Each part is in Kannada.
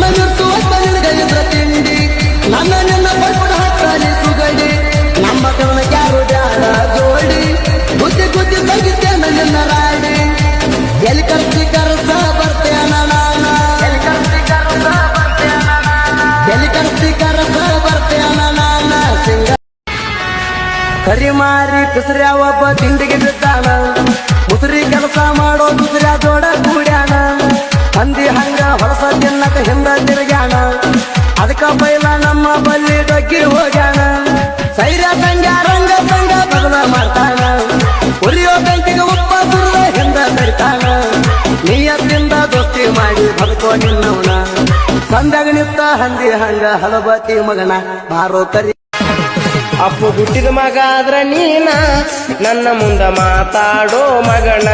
ನನ್ನ ನಿರ್ಸುವ ತಿಂಡಿ ನನ್ನ ನಿನ್ನ ಪಡ್ಪಡ ಹತ್ತಾಲಿ ಸುಗಡಿ. ನಮ್ಮ ಕವನ ಯಾರು ಬ್ಯಾಡ ಜೋಡಿ. ಗುದ್ದಿ ಗುದ್ದಿ ತೆಗಿತೇನ ನಿನ್ನ ರಾಡಿ ಎಲ್ಲಿ ಕರ್ಸಿ ಕರ್ಸ ಬರ್ತೇನ ನಾನ? ಎಲ್ಲಿ ಕರ್ಸಿ ಕರ್ಸ ಬರ್ತೇನ ಎಲ್ಲಿ ಕರ್ಸಿ ಕರ್ಸ ಬರ್ತೇನ ನಾನ? ಸಿಂಗ ಕರಿಮಾರಿ ಪಿಸ್ರ್ಯ ಒಬ್ಬ ತಿಂಡಿಗೆ ಬಿದ್ದಾನ? ಮುಸುರಿ ಕೆಲಸ ಮಾಡೋ ದುಸ್ರ್ಯ ಜೋಡ ಕೂಡ್ಯಾನ ಹಂದಿ ಹಂಗ ಹೊಲಸ ತಿನ್ನಕ ಹಿಂದ ತಿರುಗ್ಯಾಣ ಅದಕ್ಕ ಬೈಲ ನಮ್ಮ ಬಲ್ಲಿ ಡಗ್ಗಿ ಹೋಗ್ಯಾಣ ಸೈರ ಸಂಜ ರಂಗ ಸಂಗ ಬದಲ ಮಾಡ್ತಾನ. ಉರಿಯೋ ಬೆಂಕಿಗೆ ಉಪ್ಪ ಸುರದ ಹಿಂದ ತರಿತಾನ. ನಿಯತ್ತಿಂದ ದೋಸ್ತಿ ಮಾಡಿ ಬದುಕೋ ನಿನ್ನವನ. ಸಂದಾಗ ನಿತ್ತ ಹಂದಿ ಹಂಗ ಹಲಬತಿ ಮಗನ. ಮಾರೋ ತರಿ. ಅಪ್ಪು ಹುಟ್ಟಿದ ಮಗ ಆದ್ರ ನೀನ, ನನ್ನ ಮುಂದ ಮಾತಾಡೋ ಮಗಣ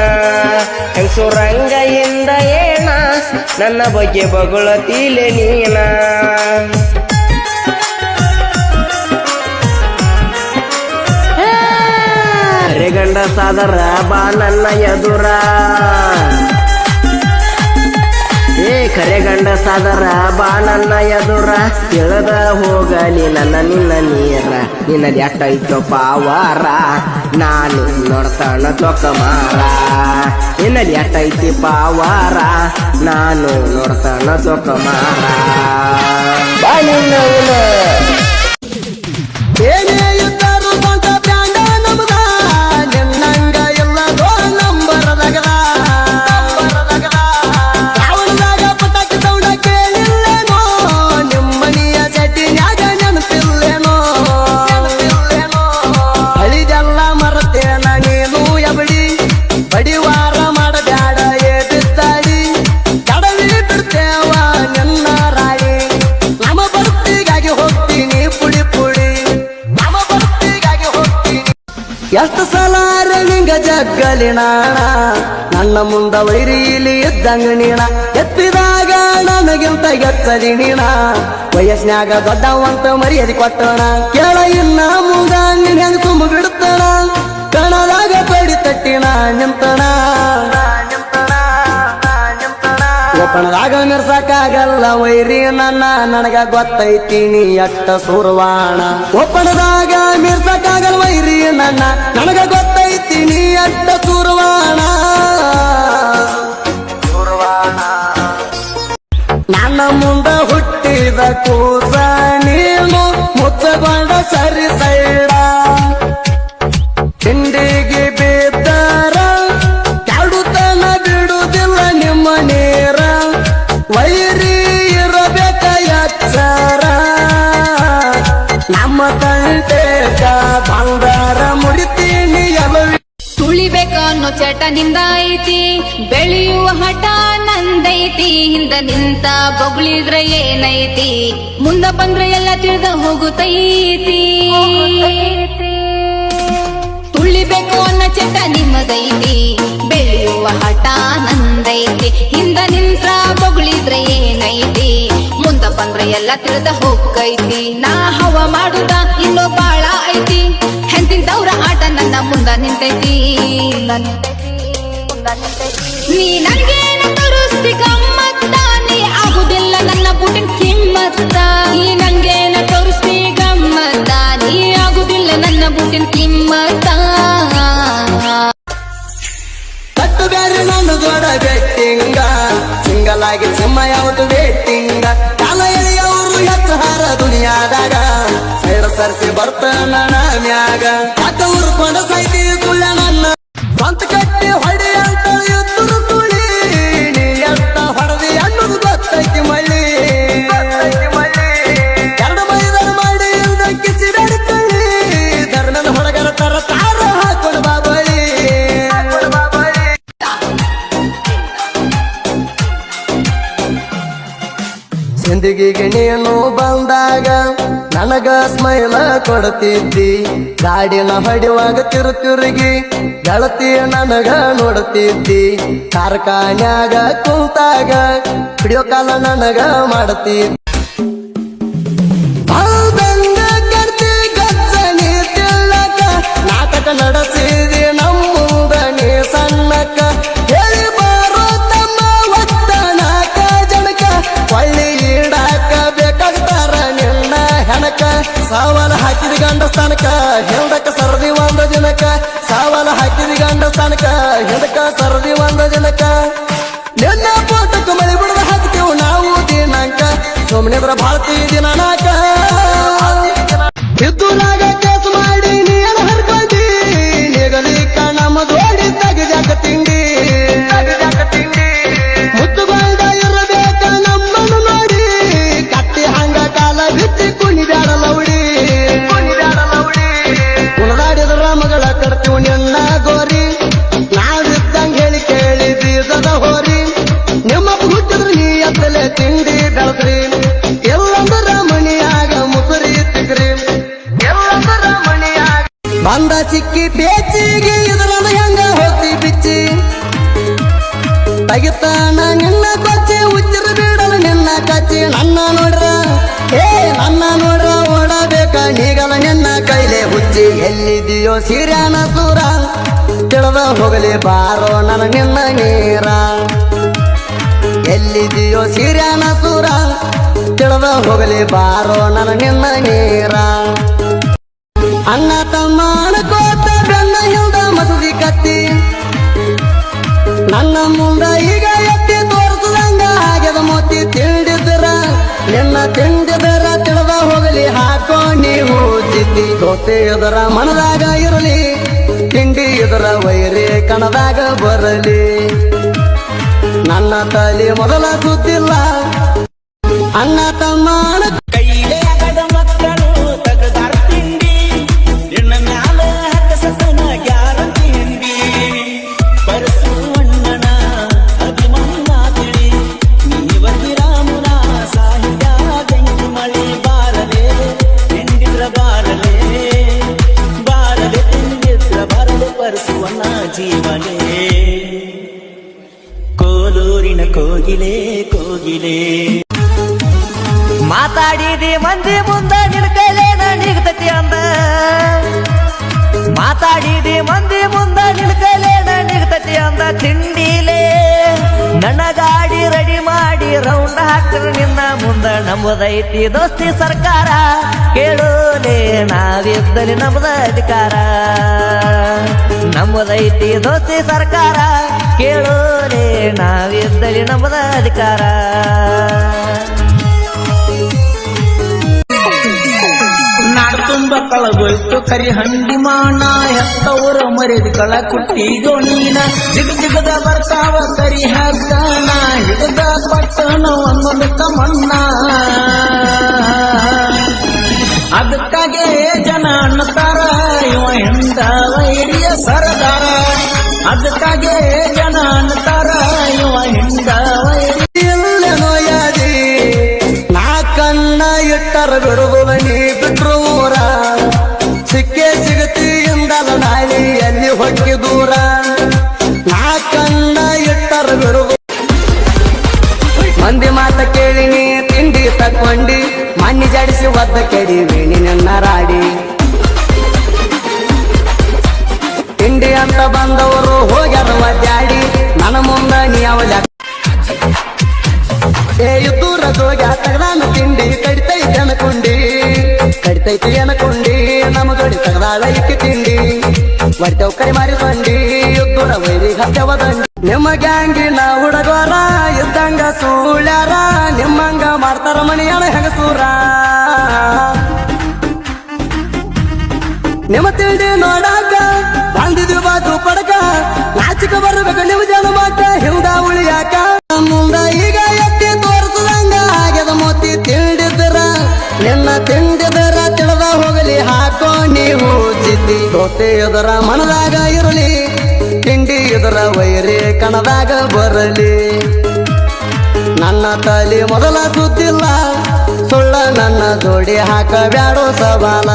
ಹೆಂಗಸೂರಂಗ ಇಂದ ಏನ ನನ್ನ ಬಗ್ಗೆ ಬಗುಳತೀಲೆ ನೀನ? ಗಂಡ ಸಾದರ ಬಾ ನನ್ನ ಎದುರ. ಸಾದರ ಬಾ ನನ್ನ ಎದುರ. ತಿಳಿದ ಹೋಗಲಿ ನನ್ನ ನಿನ್ನ ನೀರ. ನಿನ್ನದು ಎಟ್ಟೈತೋ ಪಾವಾರ. ನಾನು ನೋಡ್ತಾನ ತೊಕಮಾರ ಮಾರ. ಯಾಕ ಎಟ್ಟೈತಿ ಪಾವಾರ. ನಾನು ನೋಡ್ತಾನ ತೊಕಮಾರ ಮಾರ. ಬಾ ಏನೇ ಎಷ್ಟು ಸಲ ನಿಂಗ ಜಗ್ಗಲಿ ನಾಣ ನನ್ನ ಮುಂದ ವೈರಿಲಿ ಇದ್ದಂಗ ನೀಣ. ಎತ್ತಿದಾಗ ನನಗಿಂತ ಎತ್ತದಿ ನೀಣ. ವಯಸ್ನ್ಯಾಗ ದೊಡ್ಡವಂತ ಮರ್ಯಾದೆ ಕೊಟ್ಟಣ. ಕೇಳ ಇಲ್ಲ ಮುಂದ ನಿನ್ ಹೆಂಗ ತುಂಬ ಕಣದಾಗ ಕಡಿ ತಟ್ಟಿಣ ನಿಂತಣ. ಒಪ್ಪಣದಾಗ ಮೆರ್ಸಕ್ಕಾಗಲ್ಲ ವೈರಿ ನನ್ನ ನನಗ ಗೊತ್ತೈತೀನಿ ಅಟ್ಟ ಸುರ್ವಾಣ. ಒಪ್ಪಣದಾಗ ಮೆರ್ಸಕ್ಕಾಗಲ್ಲ ವೈರಿ ನನ್ನ ನನಗ ಗೊತ್ತೈತೀನಿ ಅಟ್ಟ ಸುರ್ವಾಣ. ನನ್ನ ಮುಂದ ಹುಟ್ಟಿದ ಕೂಸ ನೀನು ಮುಚ್ಚಗೊಂಡ ಸರಿ ನಮ್ಮ ತಂಟೆಕ ಬಂಗಾರ ಮುಡಿತೀನಿ ಎಲವಿ ತುಳಿಬೇಕು ಅನ್ನೋ ಚಟ ನಿಂದ ಐತಿ ಬೆಳೆಯುವ ಹಠ ನಂದೈತಿ ಹಿಂದ ನಿಂತ ಬೊಗಳಿದ್ರೆ ಏನೈತಿ ಮುಂದ ಬಂದ್ರೆ ಎಲ್ಲ ತಿಳಿದ ಹೋಗುತ್ತೈತಿ ತುಳಿಬೇಕು ಅನ್ನೋ ಚಟ ನಿಮ್ಮದೈತಿ ಬೆಳೆಯುವ ಹಠ ನಂದೈತಿ ಹಿಂದ ನಿಂತ ಬೊಗಳಿದ್ರೆ ಏನೈತಿ. ಎಲ್ಲ ತಿಳಿದ ಹೋಗೈತಿ. ನಾ ಹವ ಮಾಡುದ ಇನ್ನೂ ಬಾಳ ಐತಿ. ಹೆಂತಿಂತವ್ರ ಆಟ ನನ್ನ ಮುಂದ ನಿಂತೈತಿ. ನೀ ನನ್ಗೇನ ತೋರಿಸ್ತಿ ಗಮ್ಮತ್ತ? ನೀ ಆಗುದಿಲ್ಲ ನನ್ನ ಬುಟಿನ್ ಕಿಮ್ಮತ್ತ. ನೀ ನನ್ಗೇನ ತೋರಿಸ್ತಿ ಗಮ್ಮತ್ತ? ನೀ ಆಗುದಿಲ್ಲ ನನ್ನ ಬುಟಿನ್ ಕಿಮ್ಮತ್ತ. ಸರ್ಸಿ ಸಿಂದಗಿಗೆ ನೀನು ಬಂದಾಗ ನನಗ ಸ್ಮೈಲ ಕೊಡ್ತಿದ್ದಿ. ಗಾಡಿನ ಹಡಿವಾಗ ತಿರು ತಿರುಗಿ ಗೆಳತಿ ನನಗ ನೋಡ್ತಿದ್ದಿ. ಕಾರ್ಖಾನ್ಯಾಗ ಕುಂತಾಗ ವಿಡಿಯೋ ಕಾಲ ನನಗ ಮಾಡ್ತಿದ್ದಿ. ಹಾಕಿದ ಗಂಡ ಸ್ಥಾನಕ ಹಿಂದಕ್ಕ ಸರದಿ ಒಂದ ಜನಕ ಸಾವಲ ಹಾಕಿದ ಗಂಡ ಸ್ಥಾನಕ ಹಿಂದಕ್ಕ ಸರದಿ ಒಂದ ಜನಕ ನಿನ್ನ ಪೋಟಕ್ಕೆ ಮಳಿ ಬಿಡದ ಹಾಕ್ತೇವು ನಾವು ದಿನಾಂಕ. ಸುಮ್ಮನಿದ್ರ ಭಾರತೀಯ ದಿನಾನಾಕ ಇದ್ದುರಾಗ ಕೇಸ್ ಮಾಡಿ ನೀನು ಹರ್ಕೊಂಡಿ. ನಿಗಲಿಕ ನಮ್ಮ ದೋಡಿ ತೆಗೆದಾಕ ತಿಂಡಿ. ಸಿಕ್ಕಿ ಬೇಚಿಗೆ ಇದ್ರದ ಹೆಂಗ ಹೋಗ್ತಿ ಬಿಚ್ಚಿ? ತೆಗಿತಾನ ನಿನ್ನ ಕೊಚ್ಚಿ ಉಚ್ಚಿರ ಬಿಡಲ ನಿನ್ನ ಕಚ್ಚಿ. ನನ್ನ ನೋಡ್ರ ಏ ನನ್ನ ನೋಡ್ರ ಓಡಬೇಕ ನೀಗಲ ನಿನ್ನ ಕೈಲೆ ಹುಚ್ಚಿ. ಎಲ್ಲಿದೆಯೋ ಸಿರಿಯಾನ ಸೂರ, ತಿಳಿದ ಹೋಗಲಿ ಬಾರೋ ನನ್ನ ನಿನ್ನ ನೀರ. ಎಲ್ಲಿದೆಯೋ ಸಿರಿಯಾನ ಸೂರ, ತಿಳಿದ ಹೋಗಲಿ ಬಾರೋ ನನ್ನ ನಿನ್ನ ನೀರ. ಅಣ್ಣ ತಮ್ಮ ಕೋತ ಬೆನ್ನ ಹಿಂದ ಮಸೂದಿ ಕತ್ತಿ ನನ್ನ ಮುಂದ ಈಗ ಎತ್ತಿ ತೋರಿಸದಂಗ ಆಗ್ಯದ ಮೋತಿ. ತಿಂಡಿದ್ರ, ನಿನ್ನ ತಿಂಡಿದ್ರ ತಿಳಿದ ಹೋಗಲಿ ಹಾಕೋ ನೀವು ಜಿದ್ದಿ ದೋತೆ ಎದರ ಮನದಾಗ ಇರಲಿ, ತಿಂಡಿ ಎದರ ವೈರಿ ಕಣದಾಗ ಬರಲಿ. ನನ್ನ ತಲೆ ಮೊದಲ ಸುತ್ತಿಲ್ಲ ಅಣ್ಣ ತಮ್ಮ ಕೋಲೂರಿನ ಕೋಗಿಲೆ ಕೋಗಿಲೆ. ಮಾತಾಡಿದಿ ಮಂದಿ ಮುಂದ ನಿನ್ ಕೈಲೆ ನಿಗ್ತತಿ ಅಂದ. ಮಾತಾಡಿದಿ ಮಂದಿ ಮುಂದ ನಿನ್ ಕೈಲೆ ನಿಗ್ತತಿ ಅಂದ. ತಿಂಡಿಲೇ. ನನ್ನ ಗಾಡಿ ರೆಡಿ ಮಾಡಿ ರೌಂಡ್ ಹಾಕ್ರ ನಿನ್ನ ಮುಂದ. ನಮ್ಮದೈತಿ ದೋಸ್ತಿ ಸರ್ಕಾರ. ಕೇಳೋಲೆ ನಾವಿದ್ದಲ್ಲಿ ನಮ್ದ ಅಧಿಕಾರ. ನಮ್ಮದೈತಿ ದೋಸ್ತಿ ಸರ್ಕಾರ. ಕೇಳೋಲೆ ನಾವಿದ್ದಲ್ಲಿ ನಮ್ದ ಅಧಿಕಾರ. ಕಳಗೋಯ್ತು ಕರಿ ಹಂಡಿ ಮಾಣ ಹೆತ್ತವರ ಕಳ ಕುಟ್ಟಿಗೋ ನೀನ. ಜಿಗ ಜಿಗದ ಬರ್ತಾವ ಕರಿ ಹಗ್ಗನ, ಹಿಡಿದ ಪಟ್ಟಣ ಒಂದೊಂದು ತಮ್ಮಣ್ಣ ಅದಕ್ಕಾಗೆ ಜನ ಅನ್ನತಾರ ಇವ ಹಿಂದ ವೈರಿಯ ಸರದಾರ. ಅದಕ್ಕಾಗೆ ಜನ ಅನ್ನತಾರ ಇವ ಹಿಂದ ವೈರಿ ನೋಯಾದಿ, ನಾ ಕಣ್ಣ ಇಟ್ಟರ ಬಿಡುವುದ ನಾ ಮಂದಿ ಮಾತ ಕೇಳಿನಿ, ತಿಂಡಿ ತಕ್ಕೊಂಡಿ, ಮಣ್ಣಿ ಜಡಿಸಿ ಒದ್ದ ಕೆಡಿ ನಿನ್ನ ರಾಡಿ ತಿಂಡಿ ಅಂತ ಬಂದವರು ಹೋಗ್ಯಾರ ಒದ್ದಾಡಿ, ನನ್ನ ಮುಂದ ನೀ ಅವಲ ಏ ದೂರ ಹೋಗಿ ತಗದಾನ ತಿಂಡಿ ಕಡಿತೈತಿ ಅನ್ಕೊಂಡಿ. ಕಡಿತೈತಿ ಅನ್ಕೊಂಡಿ, ನಮ್ಮ ಜೋಡಿ ತಗದಾಳ ಇಕ್ಕಿ ತಿಂಡಿ. ಹೊಡ್ತೇವ್ ಕೈ ಮಾರಿ ಬಂಡಿ ದೂರ ವೈರಿ ಹತ್ಯವ ದಂಡಿ ನಿಮ್ಮ ಗ್ಯಾಂಗಿನ ಹುಡುಗರ, ಇದ್ದಂಗ ಸೂಳ್ಯಾರ ನಿಮ್ಮಂಗ ಮಾಡ್ತಾರ ಹೆಂಗ ಹೆಂಗಸೂರ. ನಿಮ್ಮ ತಿಂಡಿ ನೋಡಾಕ ಬಂದಿದ್ವಿ ಬಾಜು ಪಡಕ, ನಾಚಿಕ ಬರ್ಬೇಕು ನಿಮ್ಮ ಜನ ಮಾತ ಹಿಂದ ಉಳಿಯಾಕ. ಮುಂದ ಈಗ ಎತ್ತಿ ತೋರಿಸದಂಗ ಆಗ್ಯದ ಮೋತಿ ತಿಳಿದಿದ್ದರ ನಿನ್ನ ತಿಂಡಿದರ ತಿಳಿದ ಹೋಗಲಿ ಹಾಕೋ ನೀವು. ಜಿದ್ದಿ ದೋಸೆ ಎದರ ಮನದಾಗ ಇರಲಿ, ತಿಂಡಿ ಎದರ ವೈರಿ ಕಣದಾಗ ಬರಲಿ. ನನ್ನ ತಲೆ ಮೊದಲ ಸುತ್ತಿಲ್ಲ ಸುಳ್ಳ ನನ್ನ ಜೋಡಿ ಹಾಕಬ್ಯಾಡೋ ಸವಾಲ.